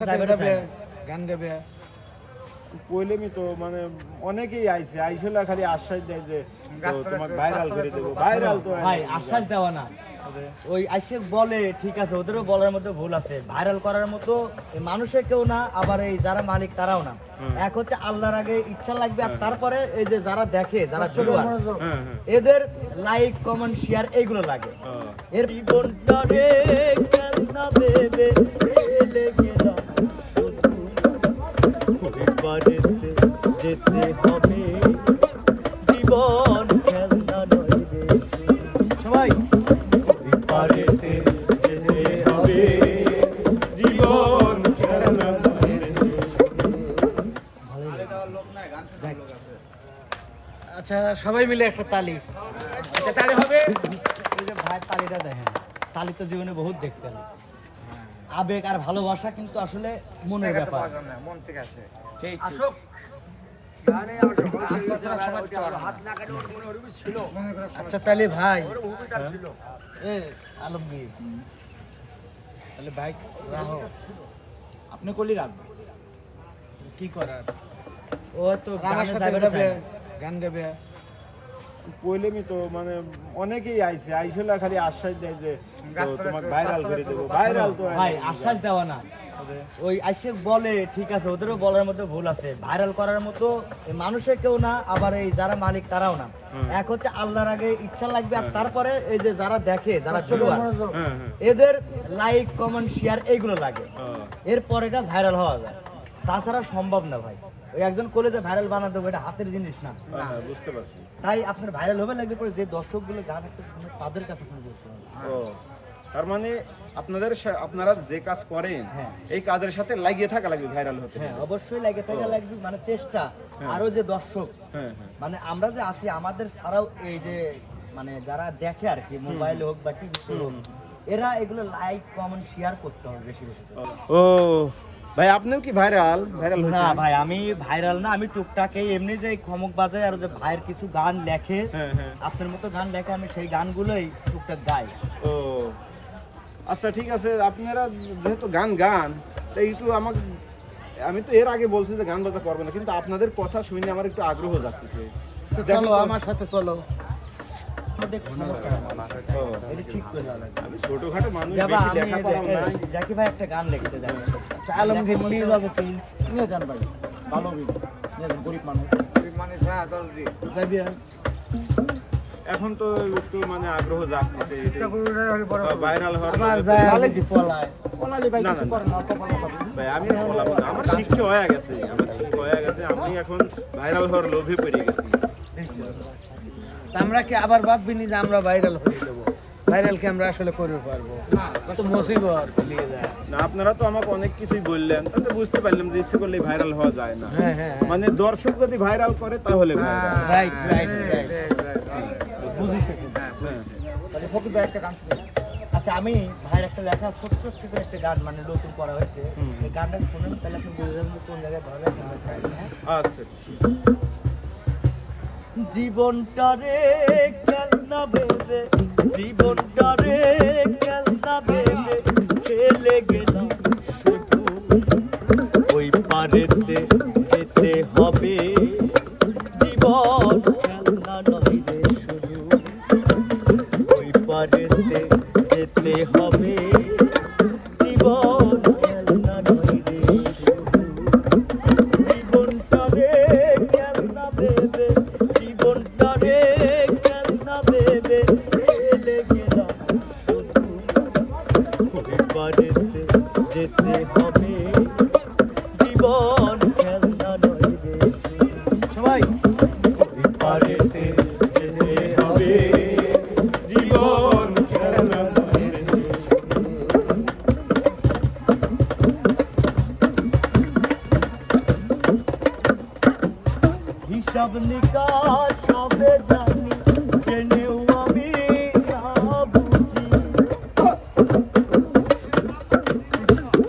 যাইবারে চায় না। গান গাবে কইলেমি তো মানে অনেকেই আইছে আইসলা খালি আশ্বাস দেয় যে তোমাকে ভাইরাল করে দেবো ভাইরাল তো ভাই আশ্বাস দেওয়া না। ওই আইসে বলে ঠিক আছে ওদেরও বলার মধ্যে ভুল আছে। ভাইরাল করার মতো মানুষের কেউ না আবার এই যারা মালিক তারাও না। এক হচ্ছে আল্লাহর আগে ইচ্ছা লাগবে আর তারপরে এই যে যারা দেখে যারা ভিউয়ার হ্যাঁ হ্যাঁ। এদের লাইক কমেন্ট শেয়ার এইগুলো লাগে। এর জীবনটা রে খেলনা বাড়িতে যেতে হবে। জীবন খেলনা নয় সবাই বাড়িতে যেতে হবে। জীবন খেলনা আচ্ছা সবাই মিলে একটা তালি। একটা তালি হবে। ভাই তালিটা দেখেন। তালি তো জীবনে বহুত দেখছেন। আবেগ আর ভালোবাসা কিন্তু আসলে মনের ব্যাপার। আসুক। আচ্ছা তাহলে ভাই। আলমগীর। তাহলে ভাই রাহো। আপনি কলি রাখবেন কি করার? ও তো গানে গাবে কইলেমি তো মানে অনেকেই আইছে। আইসলা খালি আশ্বাস দেয় যে তোমাকে ভাইরাল করে দেবো। ভাইরাল তো ভাই আশ্বাস দেওয়া না। ওই আইসে বলে ঠিক আছে ওদেরও বলার মধ্যে ভুল আছে। ভাইরাল করার মতো মানুষের কেউ না আবার এই যারা মালিক তারাও না। এক হচ্ছে আল্লাহর আগে ইচ্ছা লাগবে আর তারপরে এই যে যারা দেখে যারা ভিউয়ার হ্যাঁ হ্যাঁ। এদের লাইক কমেন্ট শেয়ার এইগুলো লাগে। ও, এরপর এটা ভাইরাল হওয়া যায়। তাছাড়া সম্ভব না ভাই। ওই একজন করলে যে ভাইরাল বানাতে হবে এটা হাতের জিনিস না। হ্যাঁ, হ্যাঁ, বুঝতে পারছি। তাই আপনার ভাইরাল হবে লাগবে পরে যে দর্শকগুলো গান একটু শুনে তাদের কাছে আপনি বলতে হবে। তার মানে আপনাদের আপনারা যে কাজ করেন হ্যাঁ। এই কাজের সাথে লাগিয়ে থাকা লাগবে ভাইরাল হতে। হ্যাঁ অবশ্যই লাগিয়ে থাকা লাগবে মানে চেষ্টা। আরও যে দর্শক হ্যাঁ হ্যাঁ। মানে আমরা যে আছি আমাদের ছাড়াও এই যে মানে যারা দেখে আর কি মোবাইল হোক বা টিভি হোক এরা এগুলো লাইক কমেন্ট শেয়ার করতে হবে বেশি বেশি ও ভাই আপনিও কি ভাইরাল ভাইরাল না ভাই আমি ভাইরাল না আমি টুকটাকে এমনি যে খমক বাজাই আর যে ভাইয়ের কিছু গান লেখে হ্যাঁ হ্যাঁ। আপনার মতো গান লেখে আমি সেই গানগুলোই টুকটাক গাই। ও আচ্ছা ঠিক আছে আপনারা যেহেতু গান গান তাই একটু আমাকে আমি তো এর আগে বলছি যে গান বাজা করব না কিন্তু আপনাদের কথা শুনে আমার একটু আগ্রহ যাচ্ছে চলো আমার সাথে চলো। হয়। জাকি ভাই একটা গান লিখছে দেখেন আলমগীর নিয়ে যাব কি নিয়ে যান ভাই। ভালো গরিব মানুষ। আর? এখন তো একটু মানে আগ্রহ ভাইরাল হওয়ার তো- ভাই করে। ভাই আমি বললাম আমার শিক্ষা হয়ে গেছে আমার শিক্ষা হয়ে গেছে আমি এখন ভাইরাল হওয়ার লোভে পড়ে গেছি। আমরা কি আবার ভাববিনি যে আমরা ভাইরাল হয়ে দেবো ভাইরালকে আমরা আসলে করতে পারব? কত মুসিবত নিয়ে যায় না আপনারা তো আমাকে অনেক কিছুই বললেন তাতে বুঝতে পারলাম যে ইচ্ছে করলে ভাইরাল হওয়া যায় না। হ্যাঁ হ্যাঁ মানে দর্শক যদি ভাইরাল করে তাহলে রাইট রাইট রাইট হ্যাঁ। তাহলে ফকির ভাই একটা গান শুনে। আচ্ছা আমি ভাইয়ের একটা লেখা ছোট্ট ছোট্ট করে একটা গান মানে নতুন করা হয়েছে। এই গানটা শুনেন তাহলে আপনি বুঝে যাবেন কোন জায়গায় ভালো লাগে? আচ্ছা। জীবনটা রে খেলনা ভেবে জীবনটা রে খেলনা ভেবে খেলে গেলাম। পারেতে যেতে হবে। জীবন খেলনা নয় রে জীবনটা রে খেলনা জীবনটা রে খেলনা ভেবে খেলে গেলাম পারেতে যেতে সব নিকাশ সবে জানি, জেনেও আমি বুঝি।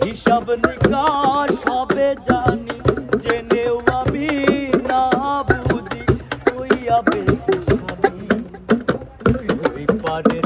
হিসাব নিকাশ সবে জানি, জেনেও আমি না বুঝি। তুই আবে পারে